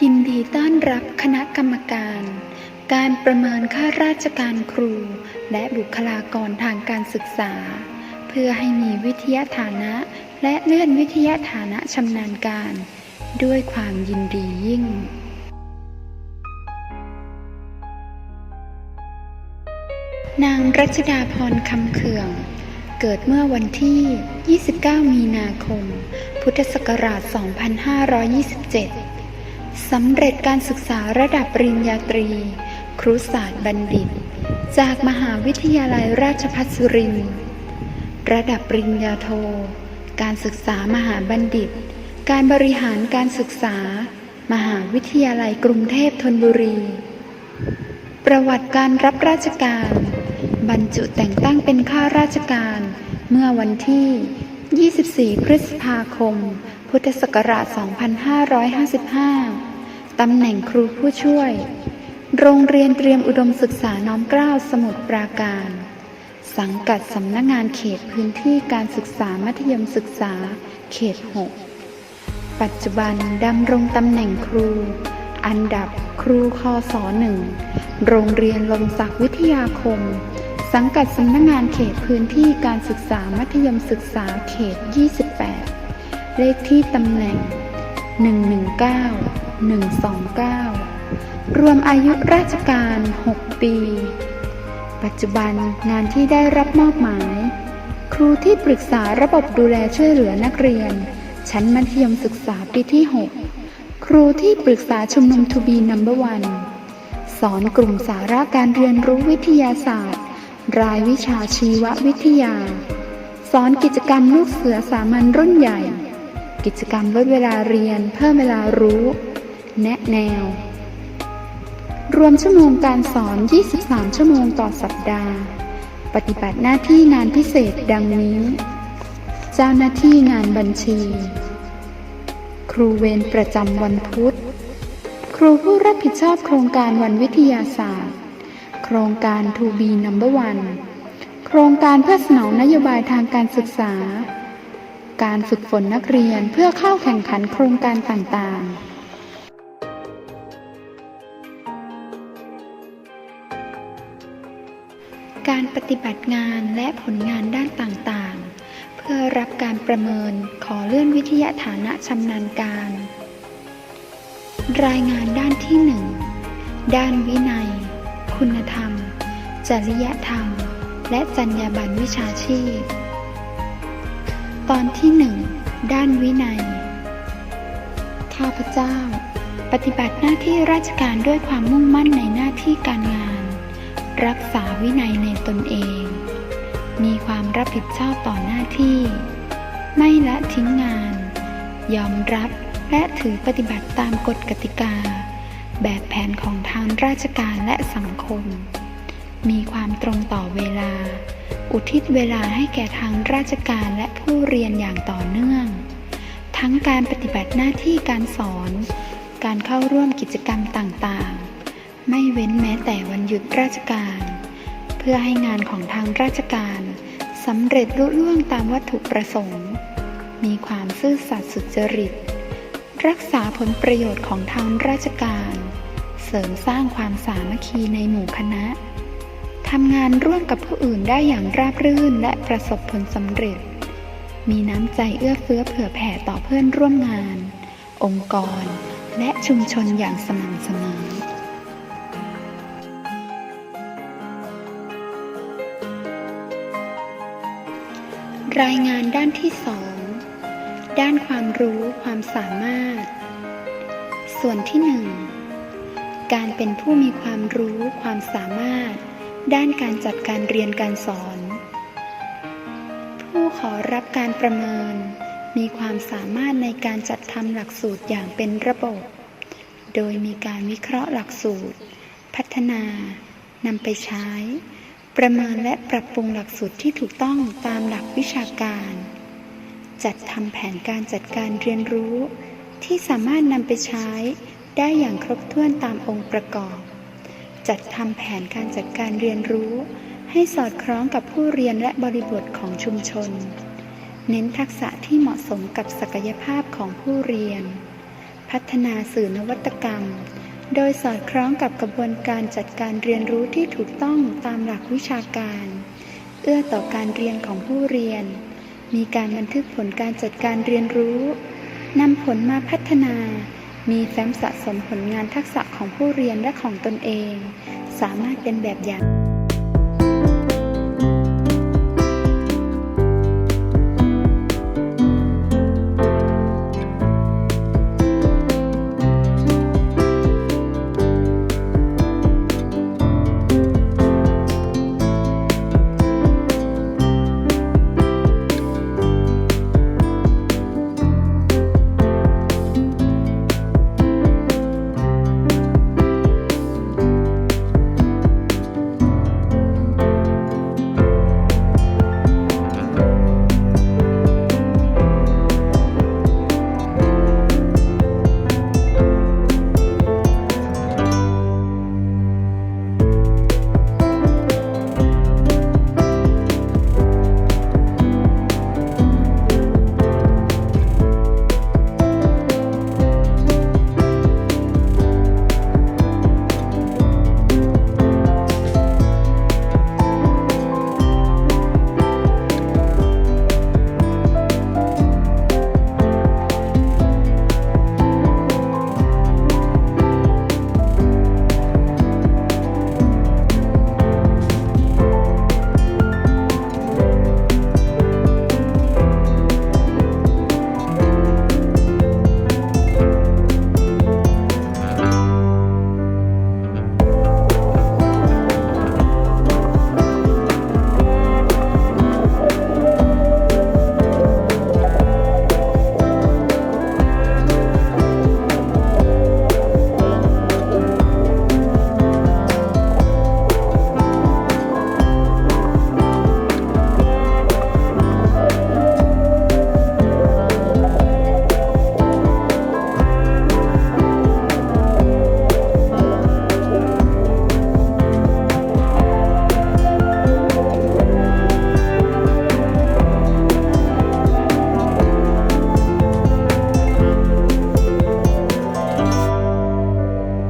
ยินดีต้อนรับคณะกรรมการ การประเมินข้าราชการครู และบุคลากรทางการศึกษา เพื่อให้มีวิทยาฐานะ และเลื่อนวิทยาฐานะชำนาญการ ด้วยความยินดียิ่งนางรัชดาพรคำเขื่อง เกิดเมื่อวันที่ 29 มีนาคม พุทธศักราช 2527 สำเร็จการศึกษาระดับปริญญาตรี ครุศาสตร์บัณฑิต จากมหาวิทยาลัยราชภัฏสุรินทร์ระดับปริญญาโท การศึกษามหาบัณฑิต การบริหารการศึกษา มหาวิทยาลัยกรุงเทพธนบุรี ประวัติการรับราชการ บรรจุแต่งตั้งเป็นข้าราชการ เมื่อวันที่ 24 พฤษภาคม พุทธศักราช 2555 ตำแหน่งครูผู้ช่วย โรงเรียนเตรียมอุดมศึกษาน้อมเกล้าสมุทรปราการ สังกัดสำนักงานเขตพื้นที่การศึกษามัธยมศึกษา เขต 6 ปัจจุบันดำรงตำแหน่งครู อันดับครูคอสอหนึ่งโรงเรียนลมศักดิ์วิทยาคม สังกัดสำนักงานเขตพื้นที่การศึกษามัธยมศึกษาเขต 28 เลขที่ตำแหน่ง 119 129 รวมอายุราชการ 6 ปี ปัจจุบันงานที่ได้รับมอบหมาย ครูที่ปรึกษาระบบดูแลช่วยเหลือนักเรียน ชั้นมัธยมศึกษาปีที่ 6 ครูที่ปรึกษาชุมนุมทูบีนัมเบอร์วันสอนกลุ่มสาระการเรียนรู้วิทยาศาสตร์ รายวิชาชีววิทยา สอนกิจกรรมลูกเสือสามัญรุ่นใหญ่ กิจกรรมลดเวลาเรียนเพิ่มเวลารู้ แนะแนว รวมชั่วโมงการสอน 23 ชั่วโมงต่อสัปดาห์ ปฏิบัติหน้าที่งานพิเศษดังนี้ เจ้าหน้าที่งานบัญชี ครูเวรประจำวันพุธ ครูผู้รับผิดชอบโครงการวันวิทยาศาสตร์ โครงการ To be number one โครงการเพื่อสนองนโยบายทางการศึกษา การฝึกฝนนักเรียนเพื่อเข้าแข่งขันโครงการต่างๆการปฏิบัติงานและผลงานด้านต่างๆ เพื่อรับการประเมินขอเลื่อนวิทยาฐานะชำนาญการ รายงานด้านที่ 1 ด้านวินัย คุณธรรม จริยธรรม และจรรยาบรรณวิชาชีพ ตอนที่1ด้านวินัย ข้าพเจ้า ปฏิบัติหน้าที่ราชการด้วยความมุ่งมั่นในหน้าที่การงาน รักษาวินัยในตนเอง มีความรับผิดชอบต่อหน้าที่ ไม่ละทิ้งงาน ยอมรับและถือปฏิบัติตามกฎกติกา แบบแผนของทางราชการและสังคม มีความตรงต่อเวลา อุทิศเวลาให้แก่ทางราชการและผู้เรียนอย่างต่อเนื่อง ทั้งการปฏิบัติหน้าที่การสอน การเข้าร่วมกิจกรรมต่างๆ ไม่เว้นแม้แต่วันหยุดราชการ เพื่อให้งานของทางราชการสำเร็จรุ่ล่วงตามวัตถุประสงค์ มีความซื่อสัตย์สุจริต รักษาผลประโยชน์ของทางราชการ เสริมสร้างความสามัคคีในหมู่คณะทำงานร่วมกับผู้อื่นได้อย่างราบรื่นและประสบผลสำเร็จ มีน้ำใจเอื้อเฟื้อเผื่อแผ่ต่อเพื่อนร่วมงาน องค์กร และชุมชนอย่างสม่ำเสมอรายงานด้านที่สองด้านความรู้ความสามารถ ส่วนที่หนึ่ง การเป็นผู้มีความรู้ความสามารถ ด้านการจัดการเรียนการสอน ผู้ขอรับการประเมิน มีความสามารถในการจัดทำหลักสูตรอย่างเป็นระบบ โดยมีการวิเคราะห์หลักสูตร พัฒนานำไปใช้ ประเมินและปรับปรุงหลักสูตรที่ถูกต้องตามหลักวิชาการ จัดทำแผนการจัดการเรียนรู้ที่สามารถนำไปใช้ ได้อย่างครบถ้วนตามองค์ประกอบ จัดทำแผนการจัดการเรียนรู้ ให้สอดคล้องกับผู้เรียนและบริบทของชุมชน เน้นทักษะที่เหมาะสมกับศักยภาพของผู้เรียนพพัฒนาสื่อนวัตกรรม โดยสอดคล้องกับกระบวนการจัดการเรียนรู้ที่ถูกต้องตามหลักวิชาการ เอื้อต่อการเรียนของผู้เรียน มีการบันทึกผลการจัดการเรียนรู้นำผลมาพัฒนา มีแฟ้มสะสมผลงานทักษะของผู้เรียนและของตนเอง สามารถเป็นแบบอย่าง